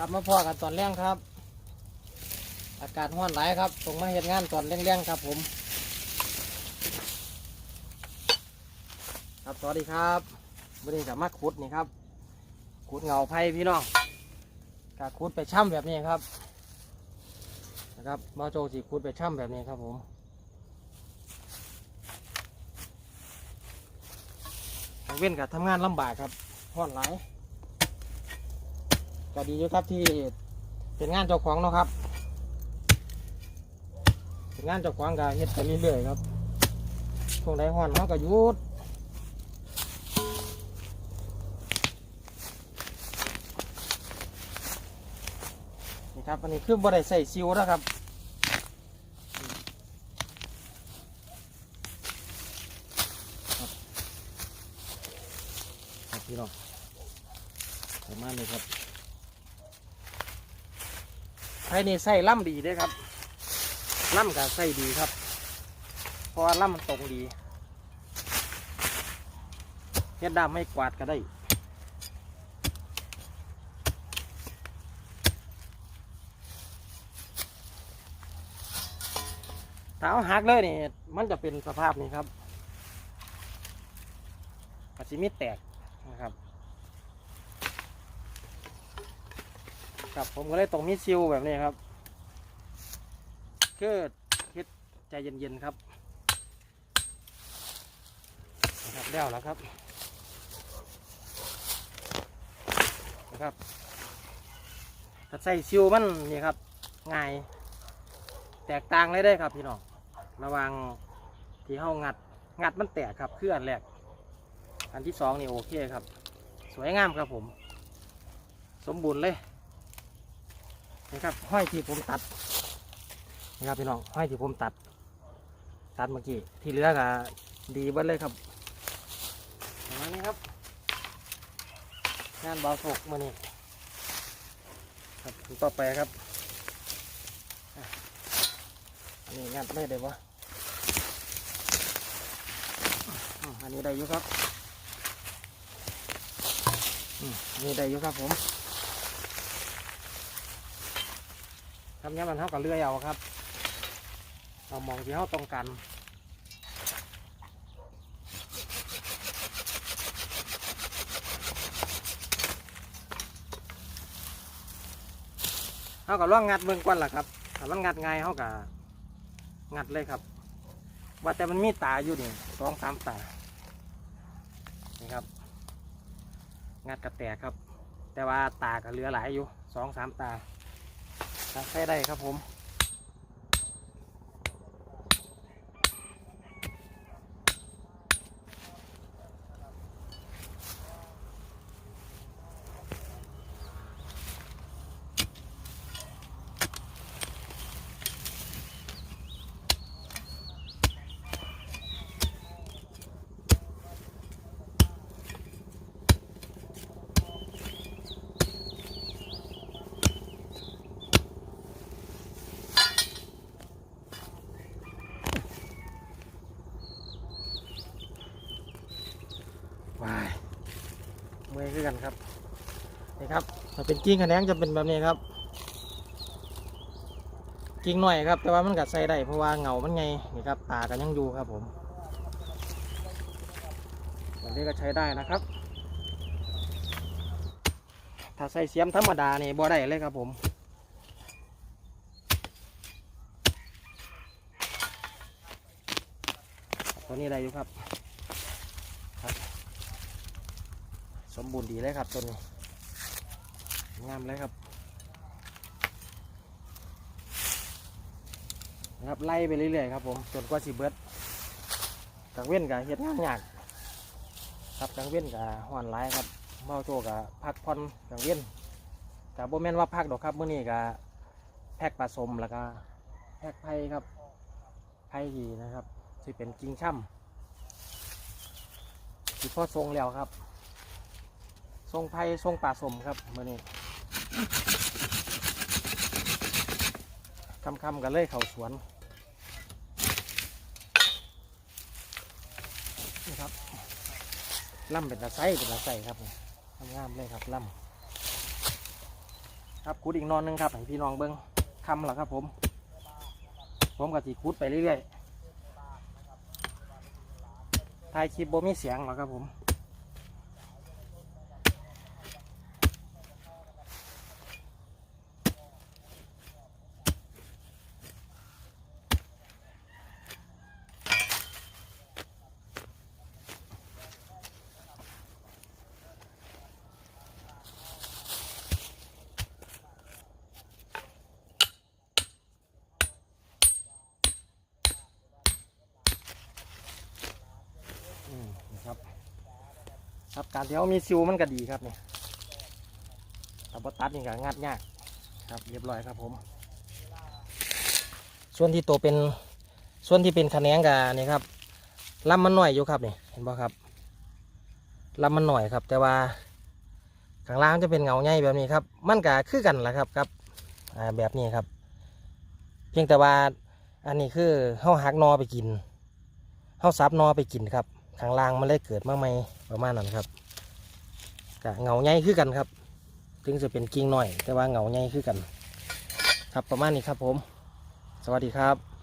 กลับมาพอกันตอนแรงครับ อากาศร้อนหลายครับส่งมาเห็นงานตอนแรงๆครับผม ครับสวัสดีครับวันนี้กับมาขุดนี่ครับขุดเงาไผ่พี่น้องกาขุดไปช่ำแบบนี้ครับนะครับมาโจสิขุดไปช่ำแบบนี้ครับผมเว้นกับทำงานลำบากครับร้อนหลาย ก็ดีอยู่ครับที่เป็นงานเจ้าของเนาะครับเป็นงานเจ้าของก็เฮ็ดไปเรื่อยๆครับช่วงใดห้อนเขาก็หยุดนี่ครับอันนี้คือบ่ได้ใส่ซิวนะครับครับครับพี่น้องประมาณนี้ครับ ไทยนี่ใส่ล่ำดีด้อครับล่ำกับใส่ดีครับ เพราะว่าล่ำมันตรงดีเฮ็ดดามไม่กวาดก็ได้ถ้าเอาหักเลยนี่มันจะเป็นสภาพนี้ครับอาจจะมีแตกนะครับ ครับ ผมก็เลยตรงมีซิลแบบนี้ครับคือคิดใจเย็นๆครับนะครับแล้วแล้วครับนะครับถ้าใส่ซิลมันนี่ครับง่ายแตกต่างเลยได้ครับพี่น้องระวังที่เฮางัดงัดมันแตกครับคืออันแรกอันที่สองนี่โอเคครับ สวยงามครับผม สมบูรณ์เลย นะครับห้อยที่ผมตัดนะครับพี่น้องห้อยที่ผมตัด ตัดเมื่อกี้ที่เหลือก็ดีบิดเลยครับประมาณนี้ครับ งานเบาศกมานี่ครับต่อไปครับอันนี้งานไม่ได้วะอันนี้ได้อยู่ครับอืมอันนี่ได้อยู่ครับผม ทำเนี้มันเท่ากับเลื่อยเอาครับเรามองที่เขาตรงกันเขากับล่องงัดเบื้องก้นล่ะครับถ้ามันงัดง่ายเขากับงัดเลยครับ ว่าแต่มันมีตาอยู่นี่สองสามตานี่ครับ งัดกระแตกครับ แต่ว่าตากับเรือหลายอยู่สองสามตา ใช้ได้ครับผม กันครับนี่ครับถ้าเป็นกิ้งขะแนงจะเป็นแบบนี้ครับ กิ้งหน่อยครับ แต่ว่ามันกัดใส่ได้เพราะว่าเงามันไงนี่ครับตากันยังอยู่ครับผมแบบนี้ก็ใช้ได้นะครับ ถ้าใส่เสียมธรรมดาเนี่ยบ่ได้เลยครับผมตัวนี้ได้อยู่ครับ สมบูรณ์ดีเลยครับต้นนี้งามเลยครับนะครับไล่ไปเรื่อยๆครับผมจนกว่าสิเบิดกังเว้นกับเฮ็ดงานยากครับกังเว้นกับห่อนไล่ครับเมาโจกับพักผ่อนกังเว้นกับโบแมนว่าพักดอกครับเมื่อนี้กับแพ็กผสมแล้วก็แพกไผ่ครับไผ่ดีนะครับที่เป็นกิ่งช่ำที่พ่อทรงแล้วครับ ทรงไผ่ทรงป่าสมครับมื่อนี้คำคำกันเลยเขาสวนนี่ครับล่ำเป็นตะไซเป็นตะไซครับผมงามๆเลยครับล่ำครับคุดอีกนอนหนึงครับให้พี่น้องเบิ้งคำแล้วครับผม ผมกับสีคุดไปเรื่อยๆถ่ายคลิปบ่มีเสียงหรอกครับผม ครับการที่เขามีซิวมันก็ดีครับเนี่ยแต่บตัดนี่ก็งัดยากครับเรียบร้อยครับผม ส่วนที่โตเป็นส่วนที่เป็นคะแนนกับนี่ครับลำมันหน่อยอยู่ครับนี่เห็นป่ครับลำมันหน่อยครับ แต่ว่าข้างล่างจะเป็นเงาใหญ่แบบนี้ครับ มันก็คือกันแหละครับครับแบบนี้ครับ เพียงแต่ว่าอันนี้คือเฮาหักนอไปกินเฮาซับนอไปกินครับ ข้างล่างมันเลยเกิดมาใหม่ประมาณนั้นครับกะเงาใหญ่คือกันครับ ถึงจะเป็นกิ่งหน่อย แต่ว่าเงาใหญ่คือกัน ครับประมาณนี้ครับผม สวัสดีครับ